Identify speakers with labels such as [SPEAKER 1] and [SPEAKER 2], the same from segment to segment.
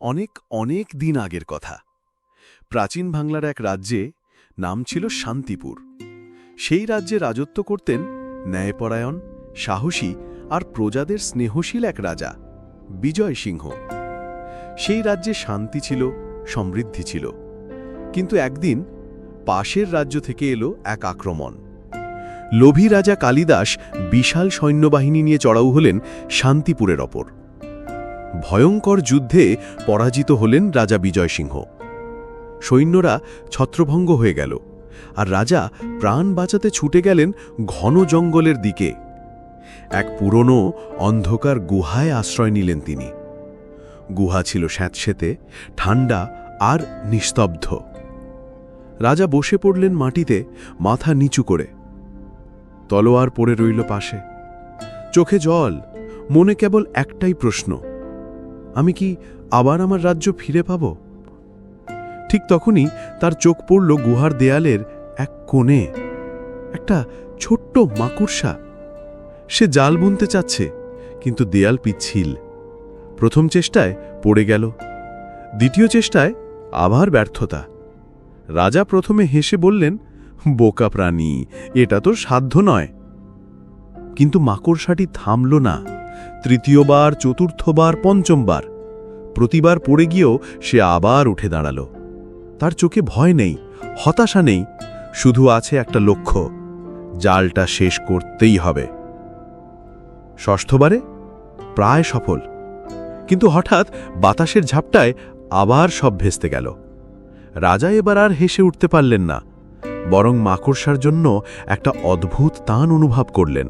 [SPEAKER 1] অনেক অনেক দিন আগের কথা। প্রাচীন বাংলার এক রাজ্যে নাম ছিল শান্তিপুর। সেই রাজ্যে রাজত্ব করতেন ন্যায়পরায়ণ, সাহসী আর প্রজাদের স্নেহশীল এক রাজা, বিজয় সিংহ। সেই রাজ্যে শান্তি ছিল, সমৃদ্ধি ছিল। কিন্তু একদিন পাশের রাজ্য থেকে এলো এক আক্রমণ। লোভী রাজা কালিদাস বিশাল সৈন্যবাহিনী নিয়ে চড়াও হলেন শান্তিপুরের ওপর। ভয়ঙ্কর যুদ্ধে পরাজিত হলেন রাজা বিজয় সিংহ সৈন্যরা ছত্রভঙ্গ হয়ে গেল, আর রাজা প্রাণ বাঁচাতে ছুটে গেলেন ঘন জঙ্গলের দিকে। এক পুরনো অন্ধকার গুহায় আশ্রয় নিলেন তিনি। গুহা ছিল স্যাঁতসেতে, ঠান্ডা আর নিস্তব্ধ। রাজা বসে পড়লেন মাটিতে, মাথা নিচু করে। তলোয়ার পড়ে রইল পাশে। চোখে জল, মনে কেবল একটাই প্রশ্ন আমি কি আবার আমার রাজ্য ফিরে পাব? ঠিক তখনই তার চোখ পড়ল গুহার দেয়ালের এক কোণে। একটা ছোট্ট মাকুড়সা। সে জাল বুনতে চাচ্ছে, কিন্তু দেয়াল পিচ্ছিল। প্রথম চেষ্টায় পড়ে গেল। দ্বিতীয় চেষ্টায় আবার ব্যর্থতা। রাজা প্রথমে হেসে বললেন, বোকা প্রাণী, এটা তোর সাধ্য নয়। কিন্তু মাকড়সাটি থামল না। তৃতীয়বার, চতুর্থবার, পঞ্চমবার। প্রতিবার পড়ে গিয়েও সে আবার উঠে দাঁড়াল। তার চোখে ভয় নেই, হতাশা নেই, শুধু আছে একটা লক্ষ্য, জালটা শেষ করতেই হবে। ষষ্ঠবারে? প্রায় সফল। কিন্তু হঠাৎ বাতাসের ঝাপটায় আবার সব ভেস্তে গেল। রাজা এবার আর হেসে উঠতে পারলেন না, বরং মাকড়সার জন্য একটা অদ্ভুত তান অনুভব করলেন।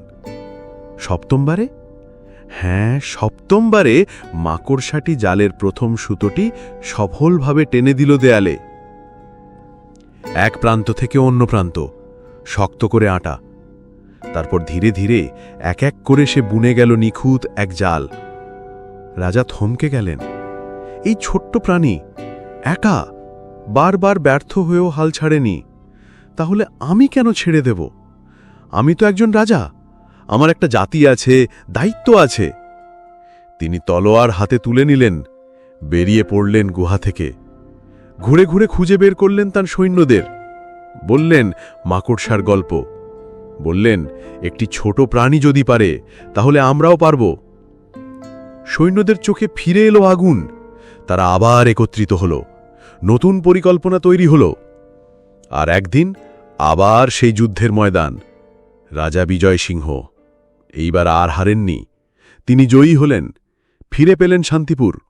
[SPEAKER 1] সপ্তমবারে? হ্যাঁ সপ্তমবারে মাকড়সাটি জালের প্রথম সুতোটি সফলভাবে টেনে দিল দেয়ালে। এক প্রান্ত থেকে অন্য প্রান্ত, শক্ত করে আটা। তারপর ধীরে ধীরে এক এক করে সে বুনে গেল নিখুঁত এক জাল। রাজা থমকে গেলেন। এই ছোট্ট প্রাণী একা বারবার ব্যর্থ হয়েও হাল ছাড়েনি। তাহলে আমি কেন ছেড়ে দেব? আমি তো একজন রাজা। আমার একটা জাতি আছে, দায়িত্ব আছে। তিনি তলোয়ার হাতে তুলে নিলেন, বেরিয়ে পড়লেন গুহা থেকে। ঘুরে ঘুরে খুঁজে বের করলেন তার সৈন্যদের। বললেন, মাকড়সার গল্প। বললেন, একটি ছোট প্রাণী যদি পারে, তাহলে আমরাও পারব। সৈন্যদের চোখে ফিরে এলো আগুন। তারা আবার একত্রিত হল। নতুন পরিকল্পনা তৈরি হল। আর একদিন আবার সেই যুদ্ধের ময়দান। রাজা বিজয় সিংহ এইবার আর হারেননি। তিনি জয়ী হলেন। ফিরে পেলেন শান্তিপুর।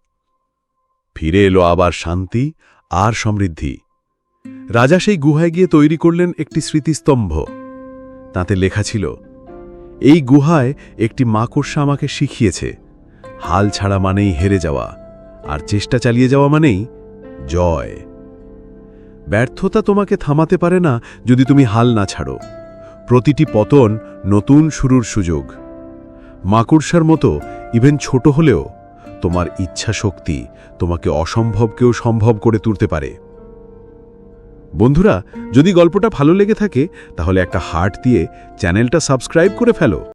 [SPEAKER 1] ফিরে এলো আবার শান্তি আর সমৃদ্ধি। রাজা সেই গুহায় গিয়ে তৈরি করলেন একটি স্মৃতিস্তম্ভ। তাতে লেখা ছিল, এই গুহায় একটি মাকড়সা আমাকে শিখিয়েছে, হাল ছাড়া মানেই হেরে যাওয়া, আর চেষ্টা চালিয়ে যাওয়া মানেই জয়। ব্যর্থতা তোমাকে থামাতে পারে না যদি তুমি হাল না ছাড়ো। প্রতিটি পতন নতুন শুরুর সুযোগ। মাকুড়সার মতো ইভেন ছোট হলেও তোমার ইচ্ছা শক্তি তোমাকে অসম্ভবকেও সম্ভব করে তুলতে পারে। বন্ধুরা, যদি গল্পটা ভালো লেগে থাকে, তাহলে একটা হার্ট দিয়ে চ্যানেলটা সাবস্ক্রাইব করে ফেলো।